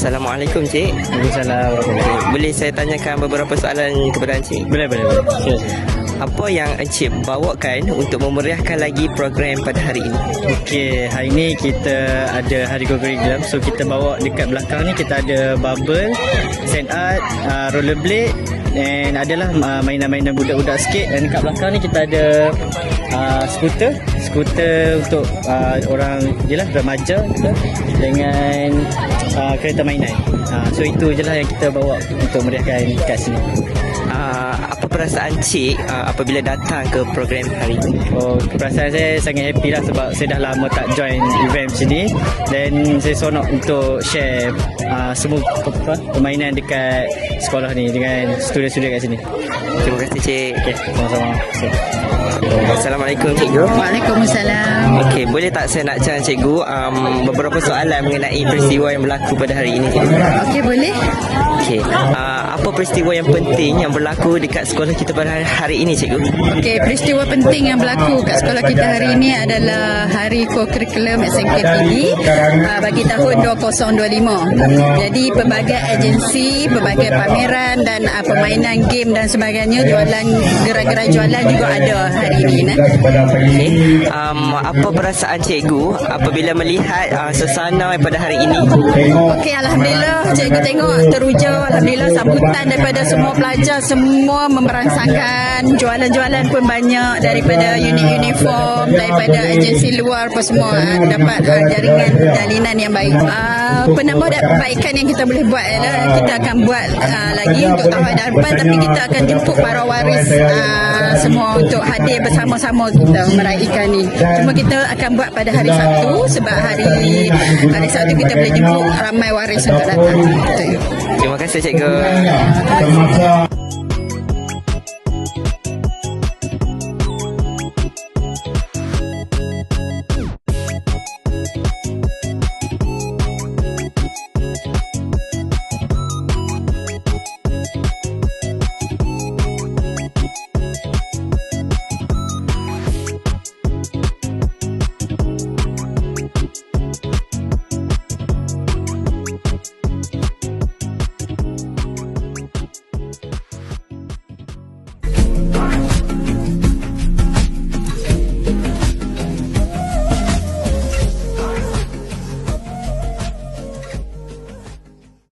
Assalamualaikum Cik. Waalaikumsalam. Boleh saya tanyakan beberapa soalan kepada Encik? Boleh, boleh, boleh. Sila, sila. Apa yang Encik bawakan untuk memeriahkan lagi program pada hari ini? Okey, hari ni kita ada hari go curriculum. So kita bawa dekat belakang ni kita ada bubble, sand art, uh, rollerblade dan adalah uh, mainan-mainan budak-budak sikit dan dekat belakang ni kita ada uh, skuter, skuter untuk uh, orang jelah remaja gitu dengan uh, kereta mainan. Uh, so itu je lah yang kita bawa untuk meriahkan kat sini. Uh, apa perasaan Cik uh, apabila datang ke program hari ini? Oh, perasaan saya sangat happy lah sebab saya dah lama tak join event sini dan saya seronok untuk share uh, semua apa, permainan dekat sekolah ni dengan student-student kat sini. Terima kasih Cik. Okay, sama-sama. Okay. Assalamualaikum Cikgu. Waalaikumsalam. Okey, boleh tak saya nak cakap Cikgu um, beberapa soalan mengenai peristiwa yang berlaku pada hari ini? Okey, boleh? Okey, uh, apa peristiwa yang penting yang berlaku dekat sekolah kita pada hari, ini Cikgu? Okey, peristiwa penting yang berlaku kat sekolah kita hari ini adalah Hari SMK tinggi uh, bagi tahun 2025. Jadi pelbagai agensi, pelbagai pameran dan uh, permainan game dan sebagainya jualan gerai-gerai jualan juga ada hari ini. Nah. Okey, um, apa perasaan Cikgu apabila melihat uh, suasana pada hari ini? Okey, Alhamdulillah cikgu tengok teruja Alhamdulillah sambutan daripada semua pelajar semua memerangsangkan jualan-jualan pun banyak daripada unit uniform daripada agensi luar pun semua. Ah, dapat ah, jaringan jalinan yang baik Ah, penambahbaikan yang kita boleh buat ialah kita akan buat ah, lagi untuk tahun hadapan tapi kita akan jemput para waris ah, semua untuk hadir bersama-sama kita meraihkan ni cuma kita akan buat pada hari Sabtu sebab hari hari Sabtu kita boleh jemput ramai waris untuk datang. Terima kasih Cikgu.